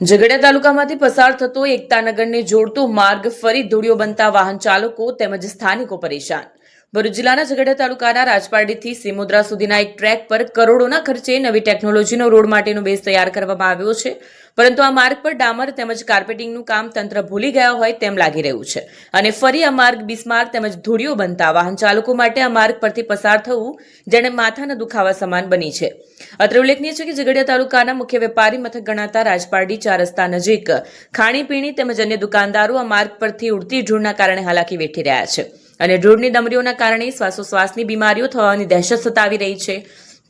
ઝઘડિયા તાલુકામાંથી પસાર થતો એકતાનગરને જોડતો માર્ગ ફરી ધૂળિયો બનતા વાહન ચાલકો તેમજ સ્થાનિકો પરેશાન. ભરૂચ જિલ્લાના ઝઘડા તાલુકાના રાજપારડીથી સિમુદ્રા સુધીના એક ટ્રેક પર કરોડોના ખર્ચે નવી ટેકનોલોજીનો રોડ માટેનો બેઝ તૈયાર કરવામાં આવ્યો છે. પરંતુ આ માર્ગ પર ડામર તેમજ કાર્પેટિંગનું કામ તંત્ર ભૂલી ગયા હોય તેમ લાગી રહ્યું છે. અને ફરી આ માર્ગ બિસ્માર તેમજ ધૂળિયો બનતા વાહન ચાલકો માટે આ માર્ગ પરથી પસાર થવું જેને માથાના દુખાવા સમાન બની છે. અત્રે ઉલ્લેખનીય છે કે ઝઘડિયા તાલુકાના મુખ્ય વેપારી મથક ગણાતા રાજપારડી ચાર રસ્તા નજીક ખાણીપીણી તેમજ અન્ય દુકાનદારો આ માર્ગ પરથી ઉડતી ધૂળના કારણે હાલાકી વેઠી રહ્યા છે. અને ઢોરની ડમરીઓના કારણે શ્વાસોશ્વાસની બીમારીઓ થવાની દહેશત સતાવી રહી છે.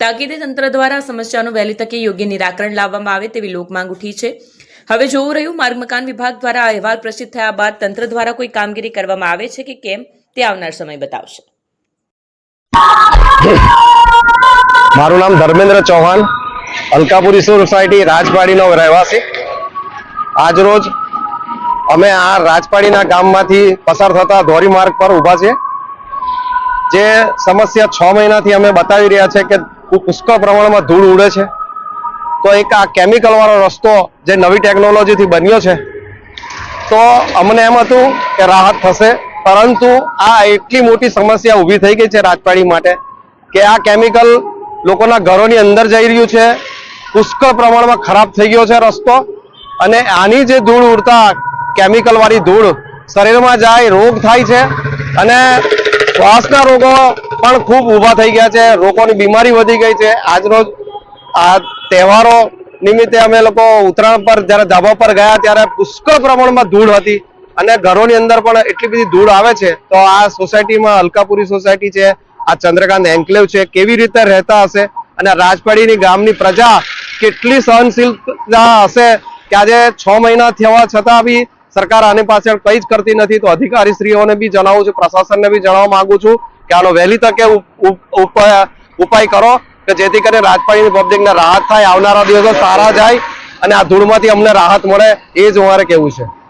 તાકીદે તંત્ર દ્વારા સમસ્યાનું વહેલી તકે યોગ્ય નિરાકરણ લાવવામાં આવે તેવી લોકમાંગ ઉઠી છે. હવે જોવું રહ્યું, માર્ગ મકાન વિભાગ દ્વારા અહેવાલ પ્રસિદ્ધ થયા બાદ તંત્ર દ્વારા કોઈ કામગીરી કરવામાં આવે છે કે કેમ, તે આવનાર સમય બતાવશે. મારું નામ ધર્મેન્દ્ર ચૌહાણ, અલકાપુરી સોસાયટી રાજપાડીનો રહેવાસી. આજરોજ અમે આ રાજપાડીના ગામમાંથી પસાર થતા ધોરી માર્ગ પર ઊભા છીએ. જે સમસ્યા છ મહિનાથી અમે બતાવી રહ્યા છે કે પુષ્કળ પ્રમાણમાં ધૂળ ઉડે છે. તો એક આ કેમિકલવાળો રસ્તો જે નવી ટેકનોલોજીથી બન્યો છે, તો અમને એમ હતું કે રાહત થશે. પરંતુ આ એટલી મોટી સમસ્યા ઊભી થઈ ગઈ છે રાજપાડી માટે કે આ કેમિકલ લોકોના ઘરોની અંદર જઈ રહ્યું છે. પુષ્કળ પ્રમાણમાં ખરાબ થઈ ગયો છે રસ્તો. અને આની જે ધૂળ ઉડતા કેમિકલ વાળી ધૂળ શરીરમાં જાય, રોગ થાય છે અને શ્વાસના રોગો પણ ખૂબ ઊભા થઈ ગયા છે. રોગોની બીમારી વધી ગઈ છે. આજરોજ આ તહેવારો નિમિત્તે અમે લોકો ઉત્તરાયણ પર, જ્યારે ધાબા પર ગયા, ત્યારે પુષ્કળ પ્રમાણમાં ધૂળ હતી અને ઘરોની અંદર પણ એટલી બધી ધૂળ આવે છે. તો આ સોસાયટીમાં અલકાપુરી સોસાયટી છે, આ ચંદ્રકાંત એન્કલેવ છે, કેવી રીતે રહેતા હશે અને રાજપાડીની ગામની પ્રજા કેટલી સહનશીલતા હશે કે આજે છ મહિના થવા છતાં બી સરકાર આની પાછળ કંઈ જ કરતી નથી. તો અધિકારીશ્રીઓને બી જણાવું છું, પ્રશાસનને બી જણાવવા માંગુ છું કે આનો વહેલી તકે ઉપ- ઉપ- ઉપાય કરો કે જેથી કરીને રાજપાડીની પબ્લિકને રાહત થાય, આવનારા દિવસો સારા જાય અને આ ધૂળમાંથી અમને રાહત મળે, એ જ અમારે કહેવું છે.